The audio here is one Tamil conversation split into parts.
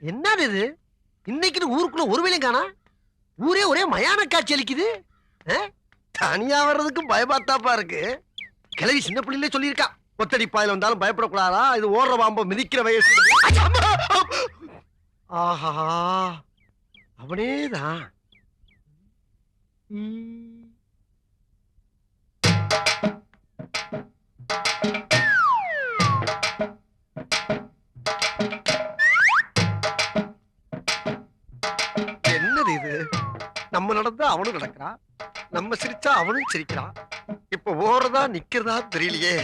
என்னது இது? இன்னைக்கு ஊருக்குள்ள ஒரு வேலையும் காணா? ஊரே ஒரே மயான காட்சி அளிக்குது. ஆ? தனியா வர்றதுக்கும் பயமாத்தாப்பா இருக்கு. கிளவி சின்ன பிள்ளையிலே சொல்லியிருக்கா. ஒத்தடி பாயில வந்தாலும் பயப்படக்கூடாதா? இது ஓடுற பாம்ப மிதிக்கிற வயசு. ஆஹா அவனேதான். நம்ம நடந்தா அவனும் நடக்கிறான். நம்ம சிரிச்சா அவனும் சிரிக்கிறான். இப்ப ஓடுறதா நிக்கிறதா தெரியலையே.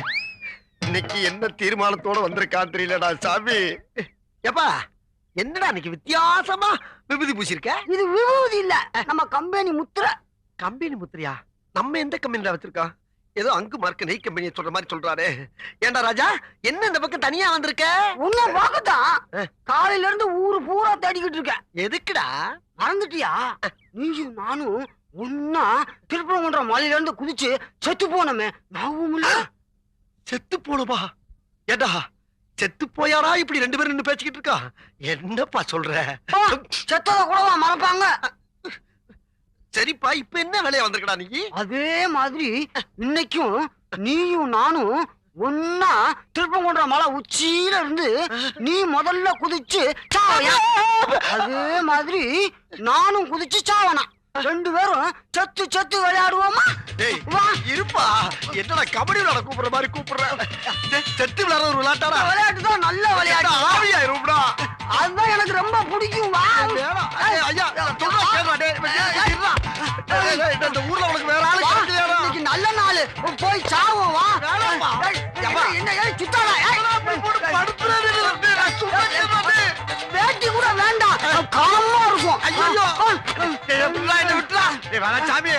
இன்னைக்கு என்ன தீர்மானத்தோட வந்திருக்கான் தெரியலடா சாமி. ஏப்பா என்னடா இன்னைக்கு வித்தியாசமா விபூதி பூசிருக்க? இது விபூதி இல்ல நம்ம கம்பெனி முத்திர. கம்பெனி முத்திரையா? நம்ம எந்த கம்பெனில வச்சிருக்கோம்? ஏதோ அங்கு மார்க்க நெய் கம்பெனியை சொல்ற மாதிரி சொல்றாரு. ஏண்டா ராஜா என்ன இந்த பக்கம் தனியா வந்திருக்க? உன்னை பார்க்கத்தான் ஆ. காலையில இருந்து ஊரு பூரா தேடிக்கிட்டு இருக்கேன். எதுக்குடா? மறந்துட்டியா? நீயும் நானும் ஒன்னா திருப்பரங்குன்ற மலையில இருந்து குதிச்சு செத்து போனோமே. இல்ல செத்து போணுமா ஏடா செத்து போயாரா? இப்படி ரெண்டு பேரும் நின்னு பேசிக்கிட்டு இருக்கா? என்னப்பா சொல்ற? செத்தத கூடவா மறப்பாங்க? சரிப்பா இப்ப என்ன வேலையா வந்திருக்கடா நீ? அதே மாதிரி இன்னைக்கும் நீயும் நானும் ஒன்னா திருப்பங்குன்ற மலை உச்சியில இருந்து நீ முதல்ல குதிச்சு அதே மாதிரி நானும் குதிச்சு சாவனா. ரெண்டு பேரும் செத்து செத்து விளையாடுவோமா? இருப்பா. என்னடா கபடி விளையாட கூப்பிடுற மாதிரி கூப்பிடுற? செத்து விளையாடுற ஒரு விளையாட்டாடா விளையாட்டு தான் நல்ல விளையாட்டு ஆவியாயிரும்டா அதுதான் எனக்கு ரொம்ப பிடிக்கும். வா. போய் சாவோம் வா. என்ன சுத்தாடா. வேட்டி கூட வேண்டாம். காமா இருக்கும். விட்டுடா, என்னை வேணாம், சாமி,